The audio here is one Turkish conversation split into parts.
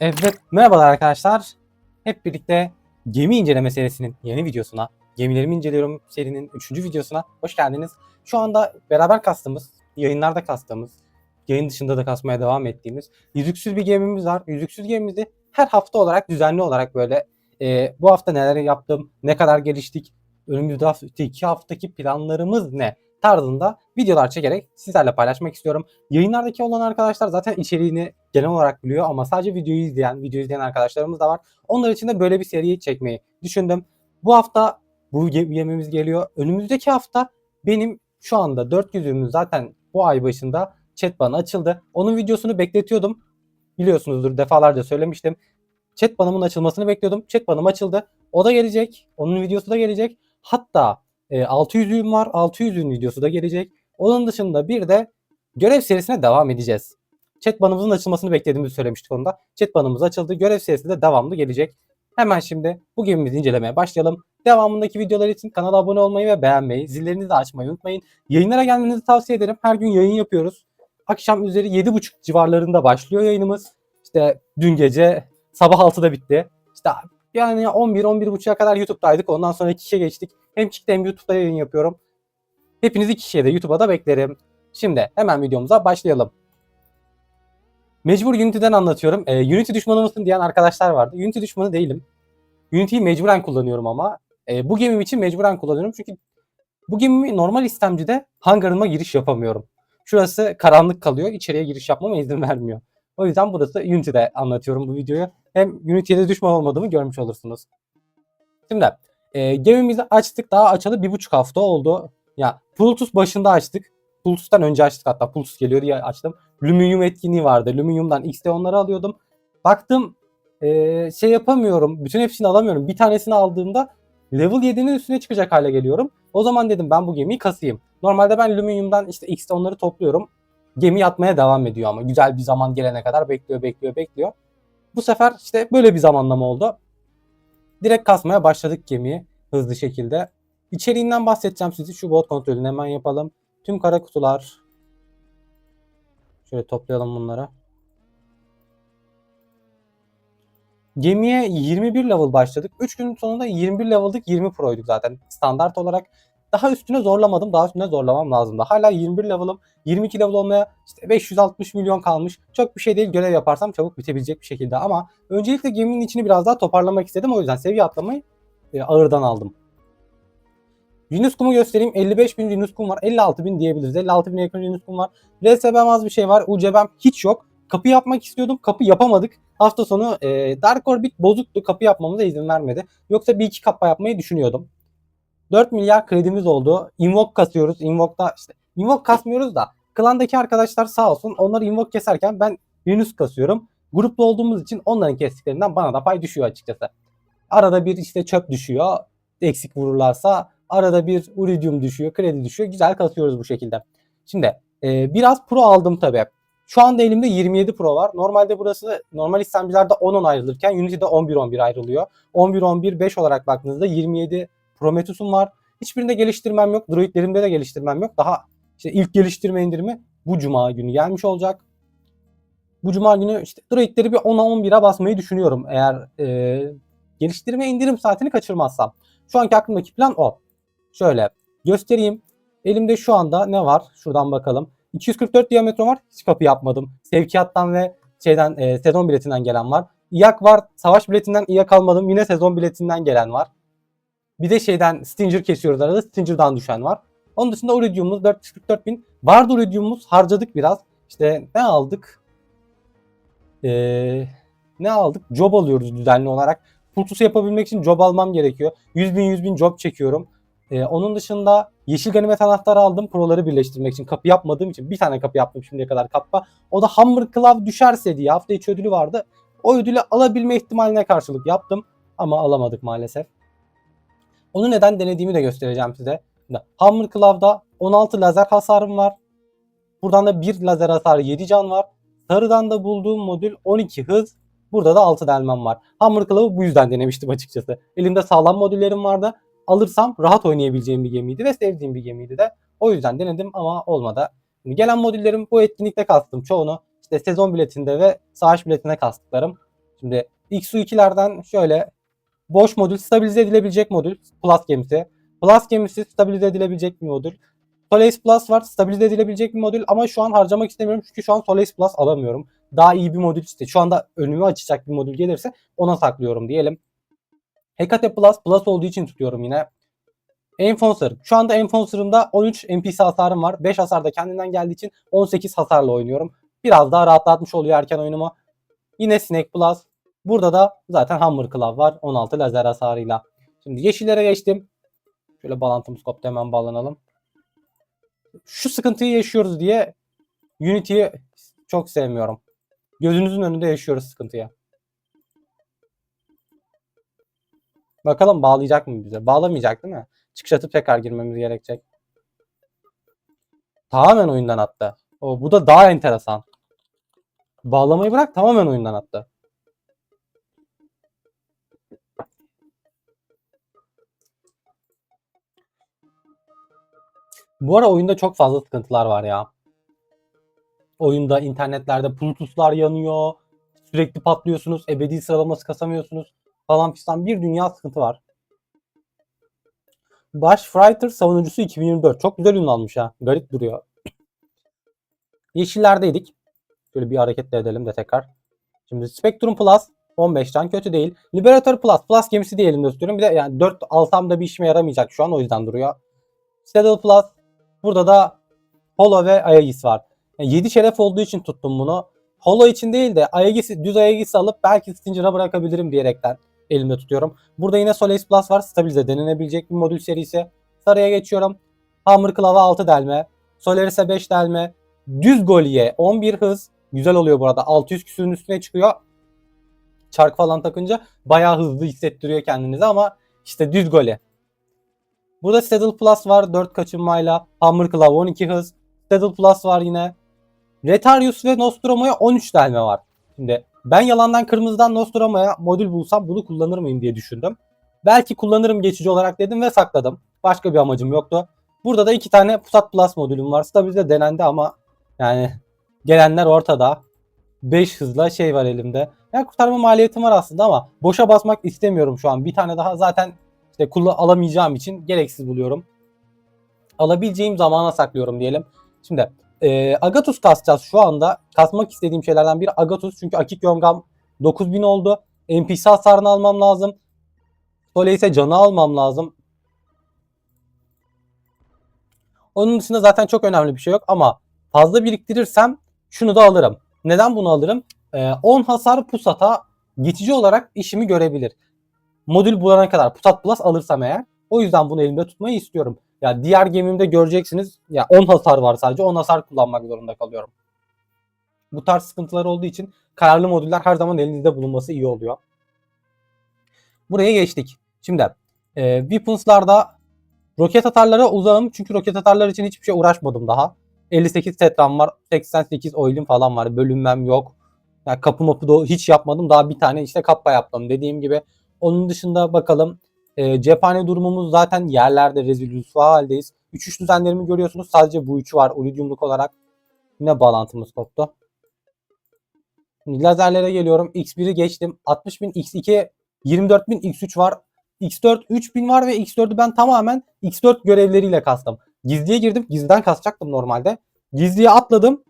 Evet, merhabalar arkadaşlar. Hep birlikte gemi inceleme serisinin yeni videosuna, gemilerimi inceliyorum serinin 3. videosuna hoş geldiniz. Şu anda beraber kastığımız, yayınlarda kastığımız, yayın dışında da kasmaya devam ettiğimiz yüzüksüz bir gemimiz var. Yüzüksüz gemimizi her hafta olarak düzenli olarak böyle e, bu hafta neler yaptım, ne kadar geliştik, önümüzdeki haftaki planlarımız ne tarzında videolar çekerek sizlerle paylaşmak istiyorum. Yayınlardaki olan arkadaşlar zaten içeriğini genel olarak biliyor ama sadece videoyu izleyen, video izleyen arkadaşlarımız da var. Onlar için de böyle bir seriyi çekmeyi düşündüm. Bu hafta bu gemimiz geliyor. Önümüzdeki hafta benim şu anda 400'ümüz zaten bu ay başında chat bana açıldı. Onun videosunu bekletiyordum. Biliyorsunuzdur defalarca söylemiştim. Chat banımın açılmasını bekliyordum. Chat banım açıldı. O da gelecek. Onun videosu da gelecek. Hatta e, 600'üm var. 600'ün videosu da gelecek. Onun dışında bir de görev serisine devam edeceğiz. Chat banımızın açılmasını beklediğimizi söylemiştik onda. Chat banımız açıldı. Görev serisi de devamlı gelecek. Hemen şimdi bu gemimizi incelemeye başlayalım. Devamındaki videolar için kanala abone olmayı ve beğenmeyi, zillerinizi de açmayı unutmayın. Yayınlara gelmenizi tavsiye ederim. Her gün yayın yapıyoruz. Akşam üzeri 7.30 civarlarında başlıyor yayınımız. İşte dün gece sabah 6'da bitti. İşte yani 11-11.30'a kadar YouTube'daydık. Ondan sonra kişiye geçtik. Hem Kick'te hem YouTube'da yayın yapıyorum. Hepinizi kişiye de YouTube'a da beklerim. Şimdi hemen videomuza başlayalım. Mecbur Unity'den anlatıyorum. Ee, Unity düşmanı mısın diyen arkadaşlar vardı. Unity düşmanı değilim. Unity'yi mecburen kullanıyorum ama e, bu gemim için mecburen kullanıyorum. Çünkü bu gemimi normal istemcide hangarıma giriş yapamıyorum. Şurası karanlık kalıyor. İçeriye giriş yapmama izin vermiyor. O yüzden burası Unity'de anlatıyorum bu videoyu. Hem Unity'ye de düşman olmadığımı görmüş olursunuz. Şimdi e, gemimizi açtık. Daha açalı bir buçuk hafta oldu. Ya Plutus başında açtık. Plutus'tan önce açtık hatta. Plutus geliyor diye açtım. Luminyum etkinliği vardı. Luminyum'dan X'te onları alıyordum. Baktım e, şey yapamıyorum. Bütün hepsini alamıyorum. Bir tanesini aldığımda level 7'nin üstüne çıkacak hale geliyorum. O zaman dedim ben bu gemiyi kasayım. Normalde ben Luminyum'dan işte X'te onları topluyorum. Gemi yatmaya devam ediyor ama güzel bir zaman gelene kadar bekliyor bekliyor bekliyor. Bu sefer işte böyle bir zamanlama oldu. Direkt kasmaya başladık gemiyi hızlı şekilde. İçeriğinden bahsedeceğim size. Şu bot kontrolünü hemen yapalım. Tüm kara kutular. Şöyle toplayalım bunları. Gemiye 21 level başladık. 3 günün sonunda 21 level'dık 20 pro'yduk zaten standart olarak. Daha üstüne zorlamadım. Daha üstüne zorlamam lazımdı. Hala 21 level'ım. 22 level olmaya işte 560 milyon kalmış. Çok bir şey değil. Görev yaparsam çabuk bitebilecek bir şekilde. Ama öncelikle geminin içini biraz daha toparlamak istedim. O yüzden seviye atlamayı e, ağırdan aldım. Yunus kumu göstereyim. 55 bin Yunus kum var. 56 bin diyebiliriz. 56 bin yakın Yunus kum var. RSB'm az bir şey var. UCB'm hiç yok. Kapı yapmak istiyordum. Kapı yapamadık. Hafta sonu e, Dark Orbit bozuktu. Kapı yapmamıza izin vermedi. Yoksa bir iki kapı yapmayı düşünüyordum. 4 milyar kredimiz oldu. Invoke kasıyoruz. Invoke'da işte Invoke kasmıyoruz da klandaki arkadaşlar sağ olsun onları Invoke keserken ben Yunus kasıyorum. Gruplu olduğumuz için onların kestiklerinden bana da pay düşüyor açıkçası. Arada bir işte çöp düşüyor. Eksik vururlarsa arada bir uridium düşüyor, kredi düşüyor. Güzel kasıyoruz bu şekilde. Şimdi e, biraz pro aldım tabii. Şu anda elimde 27 Pro var. Normalde burası normal istemcilerde 10-10 ayrılırken Unity'de 11-11 ayrılıyor. 11-11-5 olarak baktığınızda 27 Prometheus'um var. Hiçbirinde geliştirmem yok. Druidlerimde de geliştirmem yok. Daha işte ilk geliştirme indirimi bu cuma günü gelmiş olacak. Bu cuma günü işte Druidleri bir 10'a 11'e basmayı düşünüyorum. Eğer e, geliştirme indirim saatini kaçırmazsam. Şu anki aklımdaki plan o. Şöyle göstereyim. Elimde şu anda ne var? Şuradan bakalım. 244 diametro var. Hiç kapı yapmadım. Sevkiyattan ve şeyden e, sezon biletinden gelen var. İyak var. Savaş biletinden iyak almadım. Yine sezon biletinden gelen var. Bir de şeyden Stinger kesiyoruz arada. Stinger'dan düşen var. Onun dışında Uridium'umuz 444 bin. Vardı Uridium'umuz harcadık biraz. İşte ne aldık? Ee, ne aldık? Job alıyoruz düzenli olarak. Pultus'u yapabilmek için job almam gerekiyor. 100 bin 100 bin job çekiyorum. Ee, onun dışında yeşil ganimet anahtarı aldım proları birleştirmek için. Kapı yapmadığım için bir tane kapı yaptım şimdiye kadar kappa. O da Hammer Claw düşerse diye hafta içi ödülü vardı. O ödülü alabilme ihtimaline karşılık yaptım. Ama alamadık maalesef. Onu neden denediğimi de göstereceğim size. Hammer Claw'da 16 lazer hasarım var. Buradan da 1 lazer hasarı 7 can var. Sarıdan da bulduğum modül 12 hız. Burada da 6 delmem var. Hammer Claw'ı bu yüzden denemiştim açıkçası. Elimde sağlam modüllerim vardı. Alırsam rahat oynayabileceğim bir gemiydi ve sevdiğim bir gemiydi de. O yüzden denedim ama olmadı. Şimdi gelen modüllerim bu etkinlikte kastım çoğunu. işte sezon biletinde ve savaş biletine kastıklarım. Şimdi XU2'lerden şöyle boş modül stabilize edilebilecek modül Plus gemisi. Plus gemisi stabilize edilebilecek bir modül. Solace Plus var stabilize edilebilecek bir modül ama şu an harcamak istemiyorum çünkü şu an Solace Plus alamıyorum. Daha iyi bir modül işte şu anda önümü açacak bir modül gelirse ona saklıyorum diyelim. Hekate Plus Plus olduğu için tutuyorum yine. Enfoncer. Şu anda Enfoncer'ımda 13 NPC hasarım var. 5 hasar da kendinden geldiği için 18 hasarla oynuyorum. Biraz daha rahatlatmış oluyor erken oyunumu. Yine Snake Plus. Burada da zaten Hammer Claw var. 16 lazer hasarıyla. Şimdi yeşillere geçtim. Şöyle bağlantımız koptu hemen bağlanalım. Şu sıkıntıyı yaşıyoruz diye Unity'yi çok sevmiyorum. Gözünüzün önünde yaşıyoruz sıkıntıyı. Bakalım bağlayacak mı bize? Bağlamayacak değil mi? Çıkış atıp tekrar girmemiz gerekecek. Tamamen oyundan attı. O, bu da daha enteresan. Bağlamayı bırak tamamen oyundan attı. Bu ara oyunda çok fazla sıkıntılar var ya. Oyunda internetlerde Bluetooth'lar yanıyor. Sürekli patlıyorsunuz. Ebedi sıralaması kasamıyorsunuz. Falan fistan bir dünya sıkıntı var. Baş Fighter savunucusu 2024. Çok güzel ünlü almış ha. Garip duruyor. Yeşillerdeydik. Şöyle bir hareket de edelim de tekrar. Şimdi Spectrum Plus 15'ten kötü değil. Liberator Plus. Plus gemisi de elimde. Bir de yani 4 alsam da bir işime yaramayacak şu an o yüzden duruyor. Citadel Plus. Burada da Holo ve Aegis var. Yani 7 şeref olduğu için tuttum bunu. Holo için değil de Aegis'i, düz Aegis'i alıp belki Stinger'a bırakabilirim diyerekten elimde tutuyorum. Burada yine Solace Plus var. Stabilize denenebilecek bir modül serisi. Sarıya geçiyorum. Hammer Claw'a 6 delme. Solaris'e 5 delme. Düz Goli'ye 11 hız. Güzel oluyor burada. 600 küsürün üstüne çıkıyor. Çark falan takınca bayağı hızlı hissettiriyor kendinizi ama işte düz gole. Burada Saddle Plus var 4 kaçınmayla. Hammer Claw 12 hız. Saddle Plus var yine. Retarius ve Nostromo'ya 13 delme var. Şimdi ben yalandan kırmızıdan Nostromo'ya modül bulsam bunu kullanır mıyım diye düşündüm. Belki kullanırım geçici olarak dedim ve sakladım. Başka bir amacım yoktu. Burada da iki tane Pusat Plus modülüm var. Stabilize denendi ama yani gelenler ortada. 5 hızla şey var elimde. Yani kurtarma maliyetim var aslında ama boşa basmak istemiyorum şu an. Bir tane daha zaten işte kullan alamayacağım için gereksiz buluyorum. Alabileceğim zamana saklıyorum diyelim. Şimdi e, Agatus kasacağız şu anda. Kasmak istediğim şeylerden biri Agatus. Çünkü Akik Yongam 9000 oldu. NPC hasarını almam lazım. Sole ise canı almam lazım. Onun dışında zaten çok önemli bir şey yok ama fazla biriktirirsem şunu da alırım. Neden bunu alırım? Ee, 10 hasar pusata geçici olarak işimi görebilir. Modül bulana kadar pusat plus alırsam eğer. O yüzden bunu elimde tutmayı istiyorum. Ya diğer gemimde göreceksiniz ya 10 hasar var sadece 10 hasar kullanmak zorunda kalıyorum. Bu tarz sıkıntılar olduğu için kararlı modüller her zaman elinizde bulunması iyi oluyor. Buraya geçtik. Şimdi e, Weapons'larda roket atarlara uzağım çünkü roket atarlar için hiçbir şey uğraşmadım daha. 58 tetram var, 88 oilim falan var, bölünmem yok. Yani kapı mapı da hiç yapmadım. Daha bir tane işte kappa yaptım dediğim gibi. Onun dışında bakalım e, cephane durumumuz zaten yerlerde rezil rüsva haldeyiz. 3-3 düzenlerimi görüyorsunuz. Sadece bu üçü var uridiumluk olarak. Yine bağlantımız koptu. Lazerlere geliyorum. X1'i geçtim. 60.000 X2 24.000 X3 var. X4 3000 var ve X4'ü ben tamamen X4 görevleriyle kastım. Gizliye girdim. Gizliden kasacaktım normalde. Gizliye atladım.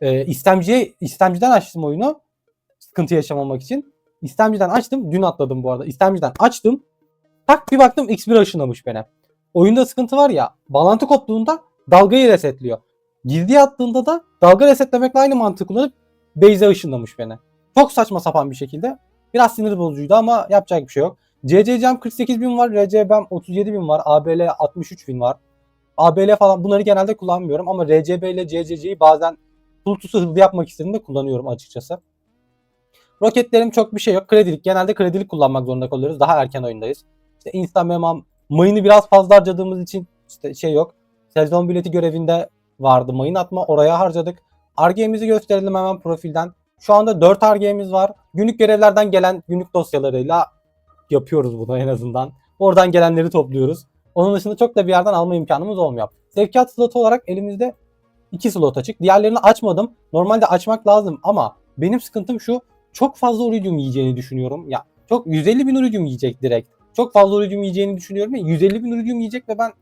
Ee, istemciye, istemciden açtım oyunu. Sıkıntı yaşamamak için. İstemciden açtım. Dün atladım bu arada. İstemciden açtım. Tak bir baktım X1 aşınamış beni. Oyunda sıkıntı var ya. Bağlantı koptuğunda dalgayı resetliyor. Gizliye attığında da dalga resetlemekle aynı mantığı kullanıp base'e ışınlamış beni. Çok saçma sapan bir şekilde. Biraz sinir bozucuydu ama yapacak bir şey yok. CCCM 48.000 var, RCB'm 37.000 var, ABL 63.000 var. ABL falan bunları genelde kullanmıyorum ama RCB ile CCC'yi bazen Bluetooth'u hızlı yapmak istediğimde kullanıyorum açıkçası. Roketlerim çok bir şey yok. Kredilik. Genelde kredilik kullanmak zorunda kalıyoruz. Daha erken oyundayız. İşte Insta Memam mayını biraz fazla harcadığımız için işte şey yok. Sezon bileti görevinde vardı mayın atma. Oraya harcadık. RG'mizi gösterelim hemen profilden. Şu anda 4 RG'miz var. Günlük görevlerden gelen günlük dosyalarıyla yapıyoruz bunu en azından. Oradan gelenleri topluyoruz. Onun dışında çok da bir yerden alma imkanımız olmuyor. Sevkiyat slotu olarak elimizde 2 slot açık. Diğerlerini açmadım. Normalde açmak lazım ama benim sıkıntım şu. çok fazla iridium yiyeceğini düşünüyorum. Ya çok 150 bin iridium yiyecek direkt. Çok fazla iridium yiyeceğini düşünüyorum ve 150 bin iridium yiyecek ve ben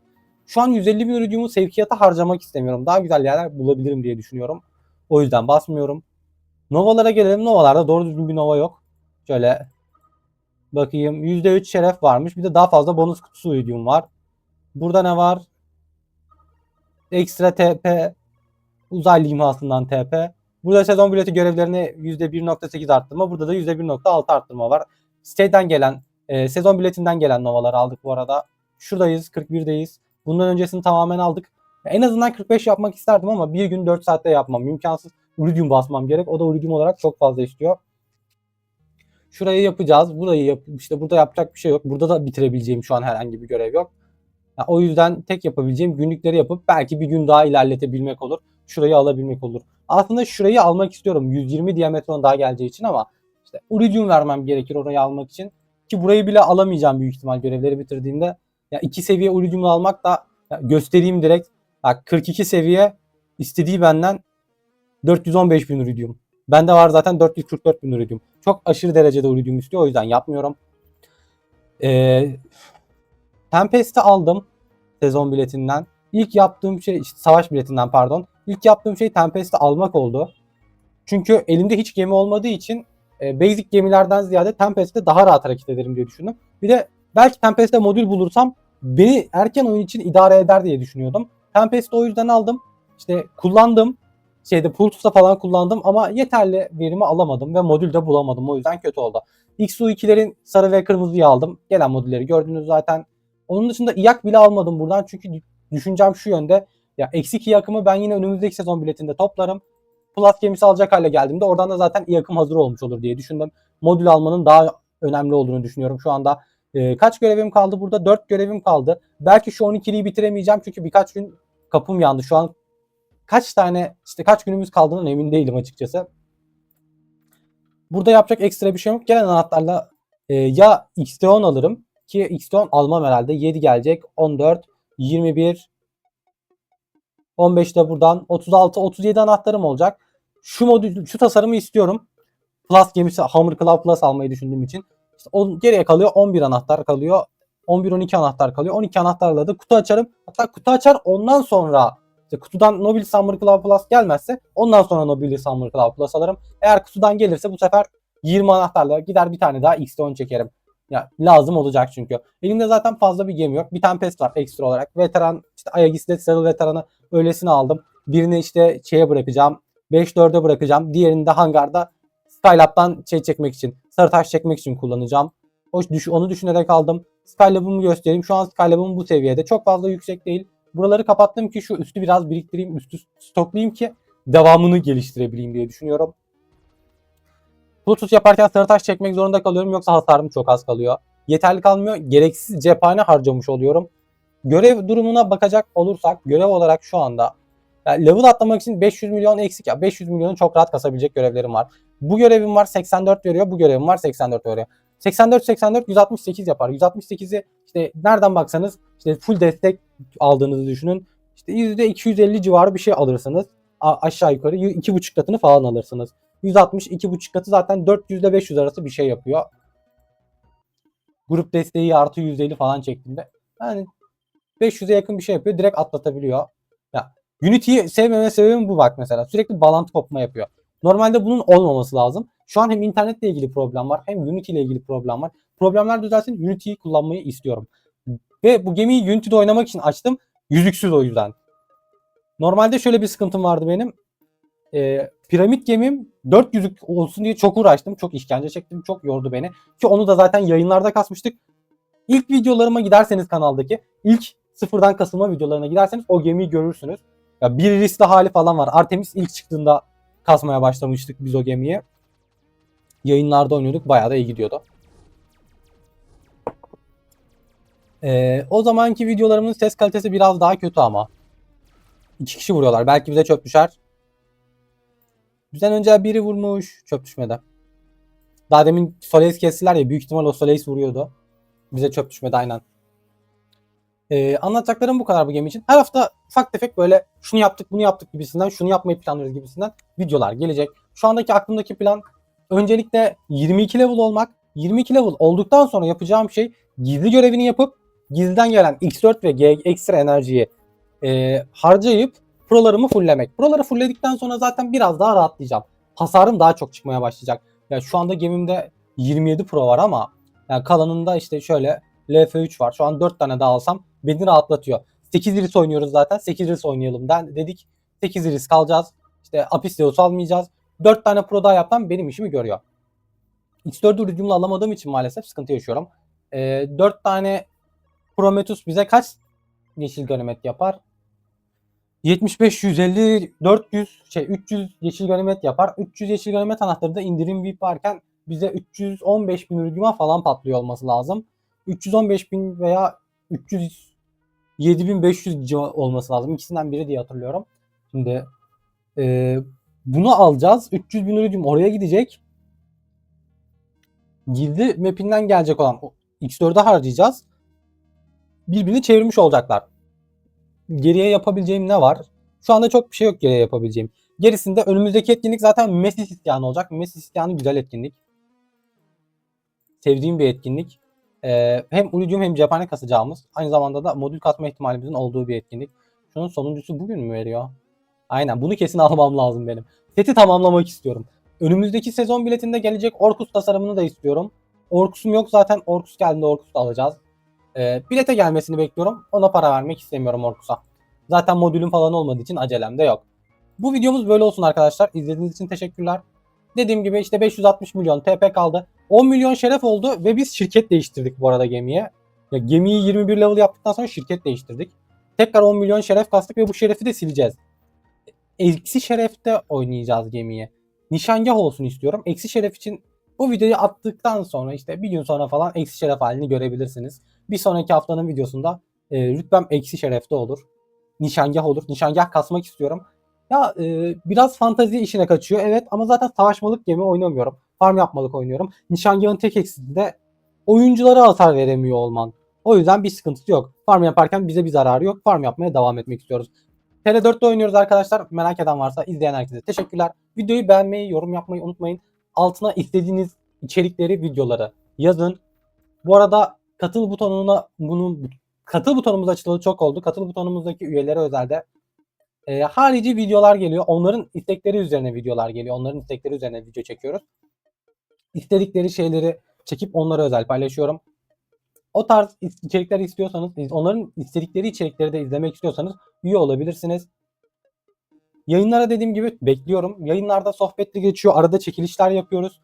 şu an 150 bin iridiumu sevkiyata harcamak istemiyorum. Daha güzel yerler bulabilirim diye düşünüyorum. O yüzden basmıyorum. Novalara gelelim. Novalarda doğru düzgün bir nova yok. Şöyle bakayım. %3 şeref varmış. Bir de daha fazla bonus kutusu iridium var. Burada ne var? Ekstra TP. Uzaylı imhasından TP. Burada sezon bileti görevlerine %1.8 arttırma. Burada da %1.6 arttırma var. Siteden gelen, e, sezon biletinden gelen novaları aldık bu arada. Şuradayız, 41'deyiz. Bundan öncesini tamamen aldık. En azından 45 yapmak isterdim ama bir gün 4 saatte yapmam imkansız. Iridium basmam gerek. O da Iridium olarak çok fazla istiyor. Şurayı yapacağız. Burayı yap işte burada yapacak bir şey yok. Burada da bitirebileceğim şu an herhangi bir görev yok. Ya o yüzden tek yapabileceğim günlükleri yapıp belki bir gün daha ilerletebilmek olur. Şurayı alabilmek olur. Aslında şurayı almak istiyorum. 120 diametron daha geleceği için ama işte Iridium vermem gerekir orayı almak için. Ki burayı bile alamayacağım büyük ihtimal görevleri bitirdiğimde. Ya iki seviye Iridium'u almak da göstereyim direkt. Bak 42 seviye istediği benden 415 bin Iridium. Bende var zaten 444 bin Iridium. Çok aşırı derecede Iridium istiyor o yüzden yapmıyorum. Ee, Tempest'i aldım sezon biletinden. İlk yaptığım şey işte savaş biletinden pardon. İlk yaptığım şey Tempest'i almak oldu. Çünkü elimde hiç gemi olmadığı için e, basic gemilerden ziyade Tempest'te daha rahat hareket ederim diye düşündüm. Bir de belki Tempest'te modül bulursam beni erken oyun için idare eder diye düşünüyordum. Tempest'i o yüzden aldım. İşte kullandım. Şeyde Pultus'ta falan kullandım ama yeterli verimi alamadım ve modül de bulamadım. O yüzden kötü oldu. XU2'lerin sarı ve kırmızıyı aldım. Gelen modülleri gördünüz zaten. Onun dışında iyak bile almadım buradan çünkü düşüncem şu yönde. Ya eksik iyakımı ben yine önümüzdeki sezon biletinde toplarım. Plus gemisi alacak hale geldiğimde oradan da zaten iyakım hazır olmuş olur diye düşündüm. Modül almanın daha önemli olduğunu düşünüyorum şu anda. Ee, kaç görevim kaldı burada? 4 görevim kaldı. Belki şu 12'liyi bitiremeyeceğim çünkü birkaç gün kapım yandı. Şu an kaç tane işte kaç günümüz kaldığından emin değilim açıkçası. Burada yapacak ekstra bir şey yok. Gelen anahtarla e, ya XT10 alırım ki XT10 almam herhalde. 7 gelecek. 14, 21, 15 de buradan 36, 37 anahtarım olacak. Şu modül, şu tasarımı istiyorum. Plus gemisi Hammer Claw Plus almayı düşündüğüm için. İşte o, geriye kalıyor 11 anahtar kalıyor. 11-12 anahtar kalıyor. 12 anahtarla da kutu açarım. Hatta kutu açar ondan sonra işte kutudan Nobilis Summer Claw Plus gelmezse ondan sonra Nobilis Summer Claw Plus alırım. Eğer kutudan gelirse bu sefer 20 anahtarla gider bir tane daha XT10 çekerim. Ya lazım olacak çünkü. Elimde zaten fazla bir gemi yok. Bir tane pest var ekstra olarak. Veteran işte Ayagis'te sarı veteranı öylesine aldım. Birini işte şeye bırakacağım. 5-4'e bırakacağım. Diğerini de hangarda Skylab'dan şey çekmek için, sarı taş çekmek için kullanacağım. O, onu düşünerek aldım. Skylab'ımı göstereyim. Şu an Skylab'ım bu seviyede. Çok fazla yüksek değil. Buraları kapattım ki şu üstü biraz biriktireyim, üstü stoklayayım ki devamını geliştirebileyim diye düşünüyorum. Bluetooth yaparken sarı taş çekmek zorunda kalıyorum yoksa hasarım çok az kalıyor. Yeterli kalmıyor. Gereksiz cephane harcamış oluyorum. Görev durumuna bakacak olursak görev olarak şu anda yani level atlamak için 500 milyon eksik ya 500 milyonu çok rahat kasabilecek görevlerim var. Bu görevim var 84 veriyor. Bu görevim var 84 veriyor. 84 84 168 yapar. 168'i işte nereden baksanız işte full destek aldığınızı düşünün. İşte %250 civarı bir şey alırsınız. A- aşağı yukarı 2,5 katını falan alırsınız. 160 2,5 katı zaten 400 ile 500 arası bir şey yapıyor. Grup desteği artı %50 falan çektiğinde yani 500'e yakın bir şey yapıyor. Direkt atlatabiliyor. Unity'yi sevmeme sebebim bu bak mesela. Sürekli bağlantı kopma yapıyor. Normalde bunun olmaması lazım. Şu an hem internetle ilgili problem var hem Unity ile ilgili problem var. Problemler düzelsin Unity'yi kullanmayı istiyorum. Ve bu gemiyi Unity'de oynamak için açtım. Yüzüksüz o yüzden. Normalde şöyle bir sıkıntım vardı benim. Ee, piramit gemim 4 yüzük olsun diye çok uğraştım. Çok işkence çektim. Çok yordu beni. Ki onu da zaten yayınlarda kasmıştık. İlk videolarıma giderseniz kanaldaki ilk sıfırdan kasılma videolarına giderseniz o gemiyi görürsünüz. Ya bir riskli hali falan var. Artemis ilk çıktığında kasmaya başlamıştık biz o gemiyi. Yayınlarda oynuyorduk. Bayağı da iyi gidiyordu. Ee, o zamanki videolarımın ses kalitesi biraz daha kötü ama. İki kişi vuruyorlar. Belki bize çöp düşer. Bizden önce biri vurmuş. Çöp düşmedi. Daha demin Soleis kestiler ya. Büyük ihtimal o Soleis vuruyordu. Bize çöp düşmedi aynen. Ee, anlatacaklarım bu kadar bu gemi için. Her hafta ufak tefek böyle şunu yaptık bunu yaptık gibisinden şunu yapmayı planlıyoruz gibisinden videolar gelecek. Şu andaki aklımdaki plan Öncelikle 22 level olmak. 22 level olduktan sonra yapacağım şey gizli görevini yapıp gizliden gelen X4 ve G ekstra enerjiyi e, harcayıp prolarımı fulllemek. Proları fullledikten sonra zaten biraz daha rahatlayacağım. Hasarım daha çok çıkmaya başlayacak. Ya şu anda gemimde 27 pro var ama yani kalanında işte şöyle LF3 var. Şu an 4 tane daha alsam beni rahatlatıyor. 8 iris oynuyoruz zaten. 8 iris oynayalım den dedik. 8 iris kalacağız. İşte Apis Deus almayacağız. 4 tane pro daha yapsam benim işimi görüyor. X4'ü hücumla alamadığım için maalesef sıkıntı yaşıyorum. Ee, 4 tane Prometheus bize kaç yeşil ganimet yapar? 75, 150, 400, şey 300 yeşil ganimet yapar. 300 yeşil ganimet anahtarı da indirim VIP varken bize 315 bin hücuma falan patlıyor olması lazım. 315 bin veya 300 7500 civa- olması lazım. İkisinden biri diye hatırlıyorum. Şimdi e, bunu alacağız. 300 bin hücum oraya gidecek. Gizli mapinden gelecek olan o X4'e harcayacağız. Birbirini çevirmiş olacaklar. Geriye yapabileceğim ne var? Şu anda çok bir şey yok geriye yapabileceğim. Gerisinde önümüzdeki etkinlik zaten Messi isyanı olacak. Messi isyanı güzel etkinlik. Sevdiğim bir etkinlik. Ee, hem Uludium hem cephane kasacağımız. Aynı zamanda da modül katma ihtimalimizin olduğu bir etkinlik. Şunun sonuncusu bugün mü veriyor? Aynen bunu kesin almam lazım benim. Seti tamamlamak istiyorum. Önümüzdeki sezon biletinde gelecek Orkus tasarımını da istiyorum. Orkus'um yok zaten. Orkus geldiğinde Orkus da alacağız. Ee, bilete gelmesini bekliyorum. Ona para vermek istemiyorum Orkus'a. Zaten modülüm falan olmadığı için acelem de yok. Bu videomuz böyle olsun arkadaşlar. İzlediğiniz için teşekkürler. Dediğim gibi işte 560 milyon TP kaldı. 10 milyon şeref oldu ve biz şirket değiştirdik bu arada gemiye. Ya gemiyi 21 level yaptıktan sonra şirket değiştirdik. Tekrar 10 milyon şeref kastık ve bu şerefi de sileceğiz. Eksi şerefte oynayacağız gemiye. Nişangah olsun istiyorum. Eksi şeref için bu videoyu attıktan sonra işte bir gün sonra falan eksi şeref halini görebilirsiniz. Bir sonraki haftanın videosunda e, rütbem eksi şerefte olur. Nişangah olur. Nişangah kasmak istiyorum. Ya e, biraz fantazi işine kaçıyor evet ama zaten savaşmalık gemi oynamıyorum. Farm yapmalık oynuyorum. Nişangahın tek eksisi de oyunculara hasar veremiyor olman. O yüzden bir sıkıntısı yok. Farm yaparken bize bir zararı yok. Farm yapmaya devam etmek istiyoruz. TR4'te oynuyoruz arkadaşlar. Merak eden varsa izleyen herkese teşekkürler. Videoyu beğenmeyi, yorum yapmayı unutmayın. Altına istediğiniz içerikleri, videoları yazın. Bu arada katıl butonuna bunun katıl butonumuz açılalı çok oldu. Katıl butonumuzdaki üyelere özelde e, harici videolar geliyor. Onların istekleri üzerine videolar geliyor. Onların istekleri üzerine video çekiyoruz. İstedikleri şeyleri çekip onlara özel paylaşıyorum. O tarz içerikler istiyorsanız, onların istedikleri içerikleri de izlemek istiyorsanız üye olabilirsiniz. Yayınlara dediğim gibi bekliyorum. Yayınlarda sohbetli geçiyor. Arada çekilişler yapıyoruz.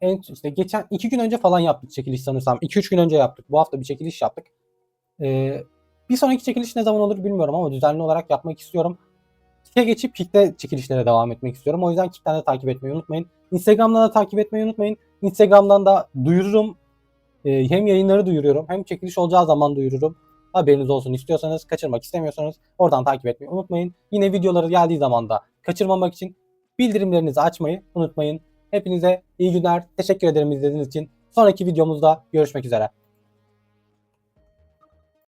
En işte geçen iki gün önce falan yaptık çekiliş sanırsam. 2-3 gün önce yaptık. Bu hafta bir çekiliş yaptık. Ee, bir sonraki çekiliş ne zaman olur bilmiyorum ama düzenli olarak yapmak istiyorum. Kick'e geçip Kick'te çekilişlere devam etmek istiyorum. O yüzden Kick'ten de takip etmeyi unutmayın. Instagram'dan da takip etmeyi unutmayın. Instagram'dan da duyururum. Ee, hem yayınları duyuruyorum hem çekiliş olacağı zaman duyururum. Haberiniz olsun istiyorsanız, kaçırmak istemiyorsanız oradan takip etmeyi unutmayın. Yine videoları geldiği zaman da kaçırmamak için bildirimlerinizi açmayı unutmayın. Hepinize iyi günler. Teşekkür ederim izlediğiniz için. Sonraki videomuzda görüşmek üzere.